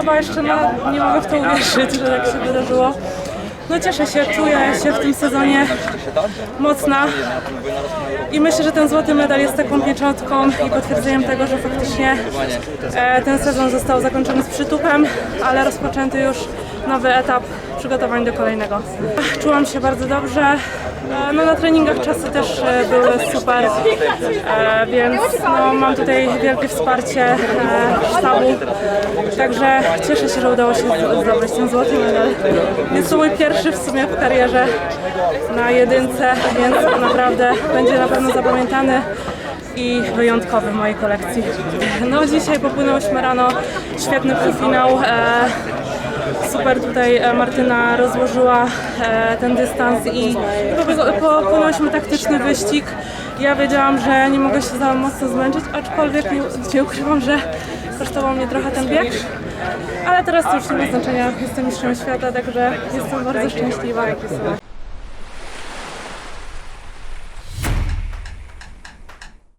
chyba jeszcze na, nie mogę w to uwierzyć, że tak się wydarzyło. No cieszę się, czuję się w tym sezonie mocna i myślę, że ten złoty medal jest taką pieczątką i potwierdzeniem tego, że faktycznie e, ten sezon został zakończony z przytupem, ale rozpoczęty już nowy etap przygotowań do kolejnego. Czułam się bardzo dobrze. E, No, na treningach czasy też e, były super, e, więc no, mam tutaj wielkie wsparcie sztabu. Także cieszę się, że udało się zdobyć ten złoty medal. Jest to mój pierwszy w sumie w karierze na jedynce, więc naprawdę będzie na pewno zapamiętany i wyjątkowy w mojej kolekcji. No dzisiaj popłynęłyśmy rano, świetny półfinał. Super tutaj e, Martyna rozłożyła e, ten dystans i popłynęłyśmy taktyczny wyścig. Ja wiedziałam, że nie mogę się za mocno zmęczyć, aczkolwiek nie, nie ukrywam, że kosztował mnie trochę ten bieg. Ale teraz to już nie ma znaczenia, jestem mistrzem świata, także jestem bardzo szczęśliwa.